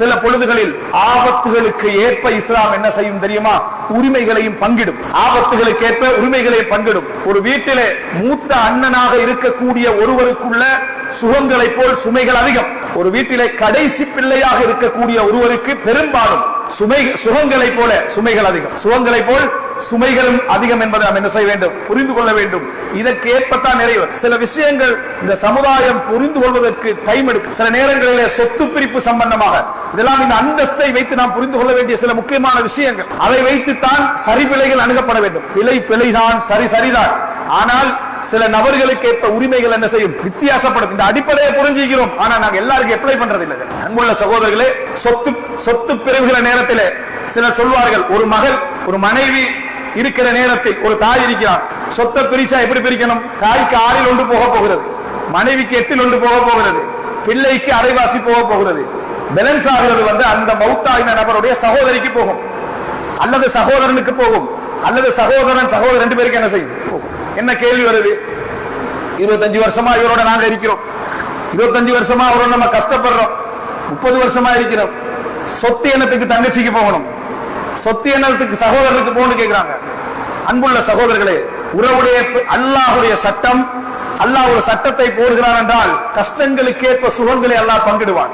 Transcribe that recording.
சில பொழுதுகளில் ஆபத்துகளுக்கு ஏற்ப இஸ்லாம் என்ன செய்யும் தெரியுமா? உரிமைகளையும் பங்கிடும். ஆபத்துகளுக்கு ஏற்ப உரிமைகளையும் பங்கிடும். ஒரு வீட்டிலே மூத்த அண்ணனாக இருக்கக்கூடிய ஒருவருக்குள்ள சுகங்களை போல் சுமைகள் அதிகம். ஒரு வீட்டிலே கடைசி பிள்ளையாக இருக்கக்கூடிய ஒருவருக்கு பெரும்பாலும் சுமை சுகங்களை போல சுமைகள் அதிகம். சுகங்களை போல் சுமைகளும் அதிகம் என்பதை நாம் என்ன செய்ய வேண்டும்? புரிந்து கொள்ள வேண்டும். இதற்கு ஏற்பத்தான் நிறைவு. சில விஷயங்கள் இந்த சமுதாயம் புரிந்து கொள்வதற்கு டைம் எடுக்கும். சில நேரங்களிலே சொத்து பிரிப்பு சம்பந்தமாக. இதெல்லாம் இந்த அந்தஸ்தை வைத்து நாம் புரிந்து கொள்ள வேண்டிய சில முக்கியமான விஷயங்கள். அதை வைத்துத்தான் சரிபிழைகள் அணுகப்பட வேண்டும். பிழை பிழைதான் சரி சரிதான். ஆனால் சில நபர்களுக்கு ஏற்ப உரிமைகள் என்ன செய்யும்? வித்தியாசப்படும். இந்த அடிப்படையை புரிஞ்சுக்கிறோம். ஆனா நாங்க எல்லாருக்கும் அப்ளை பண்றது இல்லை அன்புள்ள சகோதரர்களே சொத்து சொத்து பிரிவுகிற நேரத்திலே சிலர் சொல்வார்கள் ஒரு மகள் ஒரு மனைவி இருக்கிற நேரத்தில் ஒரு தாய் இருக்கிறார் சொத்தை பிரிச்சா எப்படி பிரிக்கணும்? தாய்க்கு ஆறில் ஒன்று போக போகிறது. மனைவிக்கு எட்டில் ஒன்று போக போகிறது. பிள்ளைக்கு அரைவாசி போக போகிறது. பேலன்ஸ் ஆகிறது வந்து அந்த மௌத்தாகின நபருடைய சகோதரிக்கு போகும். அல்லது சகோதரனுக்கு போகும். அல்லது சகோதரன் சகோதரன் ரெண்டு பேருக்கு என்ன செய்யும்? போகும். என்ன கேள்வி வருது? இருபத்தஞ்சு வருஷமா இவரோட நாங்க இருக்கிறோம். இருபத்தஞ்சு வருஷமா அவரோட நம்ம கஷ்டப்படுறோம். முப்பது வருஷமா இருக்கிறோம். சொத்து எண்ணத்துக்கு தங்கச்சிக்கு போகணும். சொத்து எண்ணத்துக்கு சகோதரனுக்கு போகணும்னு கேட்கிறாங்க அன்புள்ள சகோதரர்களே உறவுடைய அல்லாஹுடைய சட்டம் அல்லாஹ் ஒரு சட்டத்தை போடுகிறான் என்றால் கஷ்டங்களுக்கேற்ப சுகங்களை அல்லாஹ் பங்கிடுவான்.